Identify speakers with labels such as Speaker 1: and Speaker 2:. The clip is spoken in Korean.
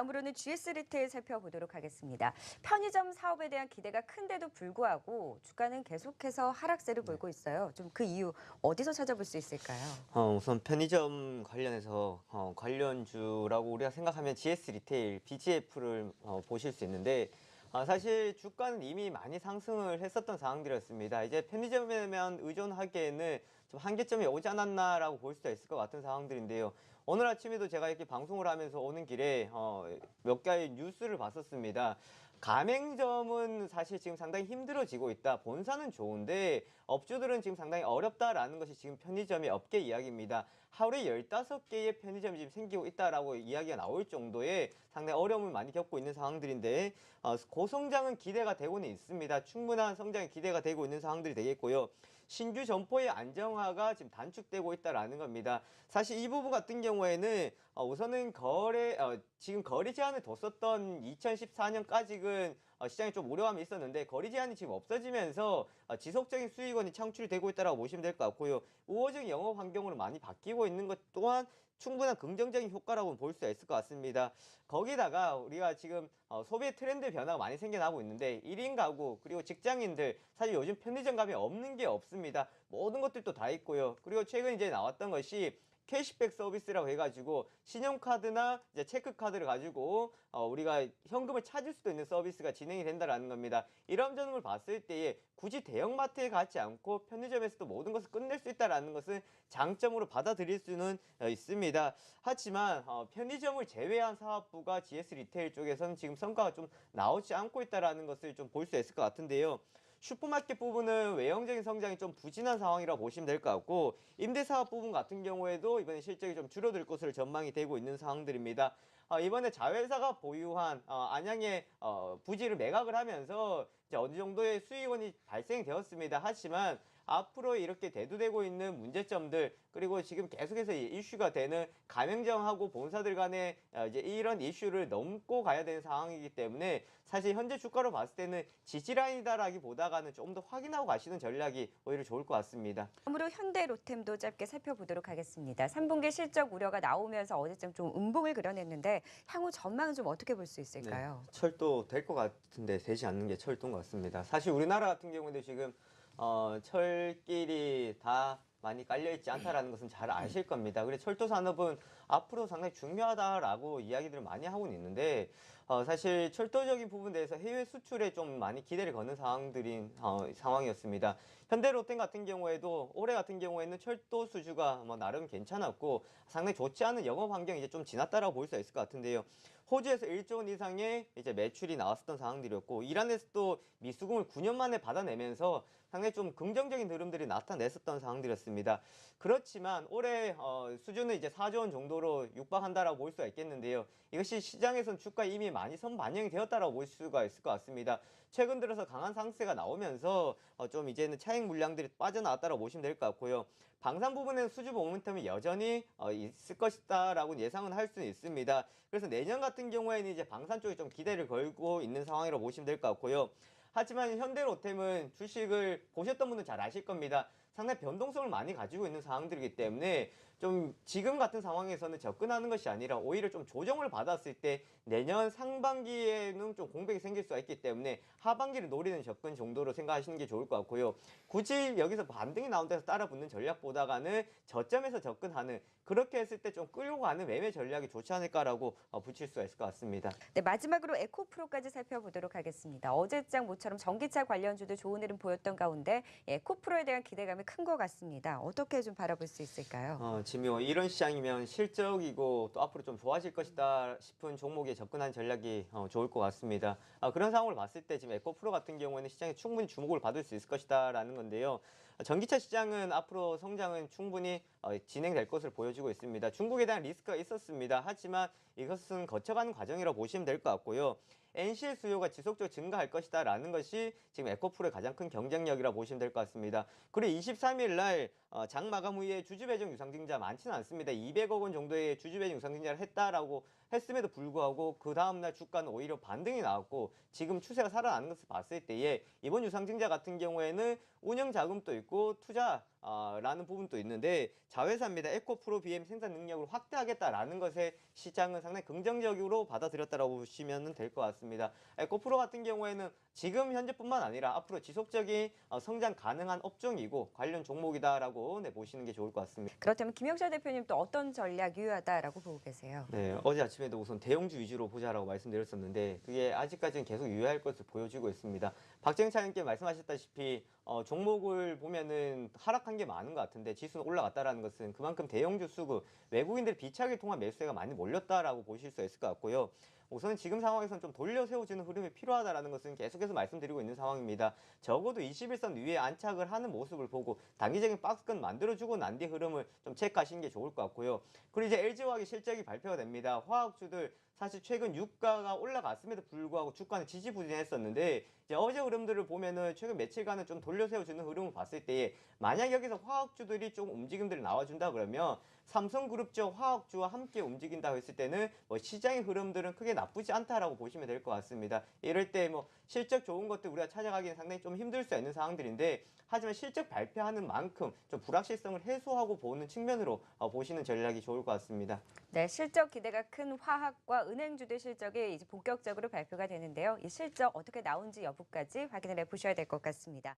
Speaker 1: 다음으로는 GS 리테일 살펴보도록 하겠습니다. 편의점 사업에 대한 기대가 큰데도 불구하고 주가는 계속해서 하락세를 보이고 있어요. 좀 그 이유 어디서 찾아볼 수 있을까요?
Speaker 2: 어, 우선 편의점 관련해서 어, 관련주라고 우리가 생각하면 GS 리테일, BGF를 어, 보실 수 있는데 아, 사실 주가는 이미 많이 상승을 했었던 상황들이었습니다. 이제 편의점에만 의존하기에는 좀 한계점이 오지 않았나라고 볼 수도 있을 것 같은 상황들인데요. 오늘 아침에도 제가 이렇게 방송을 하면서 오는 길에 어, 몇 개의 뉴스를 봤었습니다. 가맹점은 사실 지금 상당히 힘들어지고 있다. 본사는 좋은데 업주들은 지금 상당히 어렵다라는 것이 지금 편의점의 업계 이야기입니다. 하루에 15개의 편의점이 지금 생기고 있다라고 이야기가 나올 정도의 상당히 어려움을 많이 겪고 있는 상황들인데 어, 고성장은 기대가 되고는 있습니다. 충분한 성장이 기대가 되고 있는 상황들이 되겠고요. 신규 점포의 안정화가 지금 단축되고 있다라는 겁니다. 사실 이 부분 같은 경우에는 어, 우선은 거래 어, 지금 거리 제한을 뒀었던 2014년까지는 어, 시장에 좀 우려감이 있었는데 거리 제한이 지금 없어지면서 어, 지속적인 수익원이 창출이 되고 있다라고 보시면 될 것 같고요. 우호적인 영업 환경으로 많이 바뀌고 있는 것 또한 충분한 긍정적인 효과라고 볼 수 있을 것 같습니다. 거기다가 우리가 지금 어, 소비 트렌드 변화가 많이 생겨나고 있는데 1인 가구 그리고 직장인들 사실 요즘 편의점 가면 없는 게 없습니다. 모든 것들도 다 있고요. 그리고 최근 이제 나왔던 것이 캐시백 서비스라고 해가지고 신용카드나 이제 체크카드를 가지고 어, 우리가 현금을 찾을 수도 있는 서비스가 진행이 된다라는 겁니다. 이런 점을 봤을 때에 굳이 대형마트에 가지 않고 편의점에서도 모든 것을 끝낼 수 있다라는 것은 장점으로 받아들일 수는 어, 있습니다. 하지만 어, 편의점을 제외한 사업부가 GS 리테일 쪽에서는 지금 성과가 좀 나오지 않고 있다라는 것을 좀 볼 수 있을 것 같은데요. 슈퍼마켓 부분은 외형적인 성장이 좀 부진한 상황이라고 보시면 될 것 같고 임대사업 부분 같은 경우에도 이번에 실적이 좀 줄어들 것으로 전망이 되고 있는 상황들입니다. 어, 이번에 자회사가 보유한 어, 안양의 어, 부지를 매각을 하면서 이제 어느 정도의 수익원이 발생이 되었습니다. 하지만 앞으로 이렇게 대두되고 있는 문제점들 그리고 지금 계속해서 이 이슈가 되는 가맹점하고 본사들 간의 어, 이제 이런 이슈를 넘고 가야 되는 상황이기 때문에 사실 현재 주가로 봤을 때는 지지라인이다라기보다가는 좀 더 확인하고 가시는 전략이 오히려 좋을 것 같습니다.
Speaker 1: 다음으로 현대 로템도 짧게 살펴보도록 하겠습니다. 3분기 실적 우려가 나오면서 어제쯤 좀 음봉을 그려냈는데 향후 전망은 좀 어떻게 볼 수 있을까요?
Speaker 2: 네, 철도 될 것 같은데 되지 않는 게 철도인 것 같습니다. 사실 우리나라 같은 경우에도 지금 어, 철길이 다 많이 깔려 있지 않다라는 것은 잘 아실 겁니다. 그래서 철도 산업은 앞으로 상당히 중요하다라고 이야기들을 많이 하고는 있는데 어, 사실 철도적인 부분에 대해서 해외 수출에 좀 많이 기대를 거는 상황들인 어, 상황이었습니다. 현대로템 같은 경우에도 올해 같은 경우에는 철도 수주가 뭐 나름 괜찮았고 상당히 좋지 않은 영업 환경이 이제 좀 지났다라고 볼 수 있을 것 같은데요. 호주에서 1조 원 이상의 이제 매출이 나왔었던 상황들이었고 이란에서도 미수금을 9년 만에 받아내면서 상당히 좀 긍정적인 흐름들이 나타냈었던 상황들이었습니다. 그렇지만 올해 어, 수준은 이제 4조 원 정도 로 육박한다라고 볼 수가 있겠는데요. 이것이 시장에선 주가 이미 많이 선반영이 되었다라고 볼 수가 있을 것 같습니다. 최근 들어서 강한 상승세가 나오면서 어, 좀 이제는 차익 물량들이 빠져나왔다라고 보시면 될 것 같고요. 방산 부분에는 수주 모멘텀이 여전히 어, 있을 것이다라고 예상은 할 수는 있습니다. 그래서 내년 같은 경우에는 이제 방산 쪽에 좀 기대를 걸고 있는 상황이라고 보시면 될 것 같고요. 하지만 현대로템은 주식을 보셨던 분은 잘 아실 겁니다. 상당히 변동성을 많이 가지고 있는 상황들이기 때문에 좀 지금 같은 상황에서는 접근하는 것이 아니라 오히려 좀 조정을 받았을 때 내년 상반기에는 좀 공백이 생길 수가 있기 때문에 하반기를 노리는 접근 정도로 생각하시는 게 좋을 것 같고요. 굳이 여기서 반등이 나온 데서 따라붙는 전략보다가는 저점에서 접근하는 그렇게 했을 때 좀 끌고 가는 매매 전략이 좋지 않을까라고 어, 붙일 수가 있을 것 같습니다.
Speaker 1: 네, 마지막으로 에코프로까지 살펴보도록 하겠습니다. 어제 장 모처럼 전기차 관련주도 좋은 흐름 보였던 가운데 에코프로에 대한 기대감이 큰 것 같습니다. 어떻게 좀 바라볼 수 있을까요?
Speaker 2: 어, 지금 뭐 이런 시장이면 실적이고 또 앞으로 좀 좋아질 것이다 싶은 종목에 접근한 전략이 어, 좋을 것 같습니다. 아, 그런 상황을 봤을 때 지금 에코프로 같은 경우에는 시장에 충분히 주목을 받을 수 있을 것이다라는 건데요. 어, 전기차 시장은 앞으로 성장은 충분히 어, 진행될 것을 보여주고 있습니다. 중국에 대한 리스크가 있었습니다. 하지만 이것은 거쳐가는 과정이라고 보시면 될 것 같고요. NC의 수요가 지속적으로 증가할 것이다 라는 것이 지금 에코프로의 가장 큰 경쟁력이라고 보시면 될 것 같습니다. 그리고 23일 날 어, 장 마감 후에 주주 배정 유상증자 많지는 않습니다. 200억 원 정도의 주주 배정 유상증자를 했다라고 했음에도 불구하고 그 다음 날 주가는 오히려 반등이 나왔고 지금 추세가 살아나는 것을 봤을 때에 이번 유상증자 같은 경우에는 운영 자금도 있고 투자 라는 부분도 있는데 자회사입니다. 에코프로 BM 생산 능력을 확대하겠다라는 것에 시장은 상당히 긍정적으로 받아들였다라고 보시면 될 것 같습니다. 에코프로 같은 경우에는 지금 현재뿐만 아니라 앞으로 지속적인 어, 성장 가능한 업종이고 관련 종목이다라고 네, 보시는 게 좋을 것 같습니다.
Speaker 1: 그렇다면 김영철 대표님 또 어떤 전략 유효하다라고 보고 계세요?
Speaker 2: 네, 어제 아침 에도 우선 대형주 위주로 보자라고 말씀드렸었는데 그게 아직까지는 계속 유효할 것을 보여주고 있습니다. 박정희 차장님께 말씀하셨다시피 어, 종목을 보면은 하락한 게 많은 것 같은데 지수는 올라갔다라는 것은 그만큼 대형주 수급 외국인들 비차익을 통한 매수세가 많이 몰렸다라고 보실 수 있을 것 같고요. 우선 지금 상황에서는 좀 돌려 세워주는 흐름이 필요하다라는 것은 계속해서 말씀드리고 있는 상황입니다. 적어도 21선 위에 안착을 하는 모습을 보고 단기적인 박스권 만들어주고 난 뒤 흐름을 좀 체크하시는 게 좋을 것 같고요. 그리고 이제 LG화학의 실적이 발표가 됩니다. 화학주들 사실 최근 유가가 올라갔음에도 불구하고 주가는 지지부진했었는데 이제 어제 흐름들을 보면은 최근 며칠간은 좀 돌려 세워주는 흐름을 봤을 때에 만약 여기서 화학주들이 좀 움직임들이 나와준다 그러면 삼성그룹주 화학주와 함께 움직인다고 했을 때는 뭐 시장의 흐름들은 크게 나쁘지 않다라고 보시면 될 것 같습니다. 이럴 때 뭐 실적 좋은 것들 우리가 찾아가기는 상당히 좀 힘들 수 있는 상황들인데 하지만 실적 발표하는 만큼 좀 불확실성을 해소하고 보는 측면으로 어, 보시는 전략이 좋을 것 같습니다.
Speaker 1: 네, 실적 기대가 큰 화학과 은행주들 실적이 이제 본격적으로 발표가 되는데요. 이 실적 어떻게 나온지 여부까지 확인을 해 보셔야 될 것 같습니다.